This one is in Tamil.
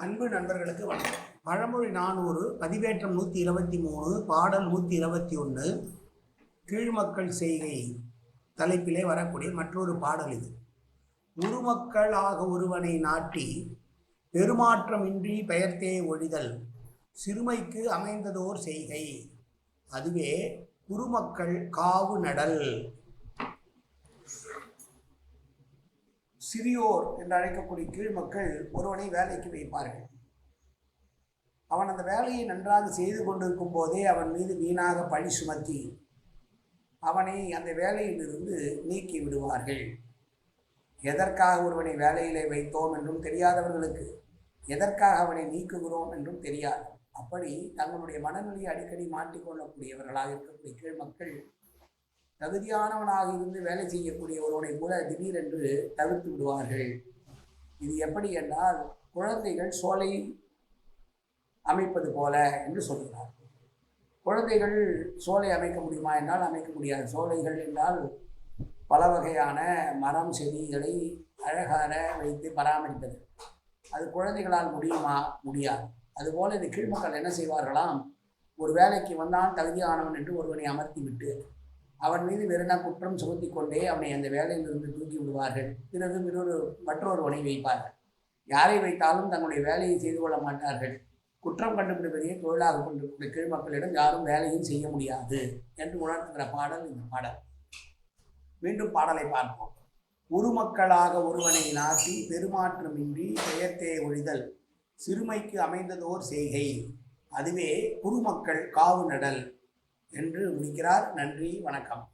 அன்பு நண்பர்களுக்கு வணக்கம். பழமொழி நானூறு பதிவேற்றம் நூற்றி இருபத்தி மூணு பாடல் நூற்றி இருபத்தி ஒன்று கீழ்மக்கள் செய்கை தலைப்பிலே வரக்கூடிய மற்றொரு பாடல் இது. உருமக்களாக ஒருவனை நாட்டி பெருமாற்றமின்றி பெயர்த்தே ஒழிதல் சிறுமைக்கு அமைந்ததோர் செய்கை. அதுவே குருமக்கள் காவு நடல். சிறியோர் என்று அழைக்கக்கூடிய கீழ் மக்கள் ஒருவனை வேலைக்கு வைப்பார்கள். அவன் அந்த வேலையை நன்றாக செய்து கொண்டிருக்கும் போதே அவன் மீது வீணாக பழி சுமத்தி அவனை அந்த வேலையிலிருந்து நீக்கி விடுவார்கள். எதற்காக ஒருவனை வேலையிலே வைத்தோம் என்றும் தெரியாதவர்களுக்கு எதற்காக அவனை நீக்குகிறோம் என்றும் தெரியாது. அப்படி தங்களுடைய மனநிலையை அடிக்கடி மாற்றிக்கொள்ளக்கூடியவர்களாக இருக்கக்கூடிய கீழ் மக்கள் தகுதியானவனாக இருந்து வேலை செய்யக்கூடிய ஒருவனை கூட திடீரென்று தவிர்த்து விடுவார்கள். இது எப்படி என்றால் குழந்தைகள் சோலை அமைப்பது போல என்று சொல்கிறார். குழந்தைகள் சோலை அமைக்க முடியுமா என்றால் அமைக்க முடியாது. சோலைகள் என்றால் பல வகையான மரம் செடிகளை அழகாக வைத்து பராமரிப்பது. அது குழந்தைகளால் முடியுமா? முடியாது. அதுபோல் இந்த கீழ்மக்கள் என்ன செய்வார்களாம்? ஒரு வேலைக்கு வந்தான் தகுதியானவன் என்று ஒருவனை அமர்த்தி விட்டு அவன் மீது வெறுனா குற்றம் சுமத்தி கொண்டே அவனை அந்த வேலையிலிருந்து தூக்கி விடுவார்கள். பிறகு இன்னொரு மற்றொருவனை வைப்பார்கள். யாரை வைத்தாலும் தங்களுடைய வேலையை செய்து கொள்ள மாட்டார்கள். குற்றம் கண்டுபிடிப்பதையே தொழிலாக கொண்டிருக்கிற கீழ்மக்களிடம் யாரும் வேலையும் செய்ய முடியாது என்று உணர்த்துகிற பாடல் இந்த பாடல். மீண்டும் பாடலை பார்ப்போம். உருமக்களாக ஒருவனை நாட்டி பெருமாற்றமின்றி பெயர்த்தே ஒழிதல். சிறுமைக்கு அமைந்ததோர் செய்கை. அதுவே குருமக்கள் காவு நடல். என்று முடிக்கிறார். நன்றி வணக்கம்.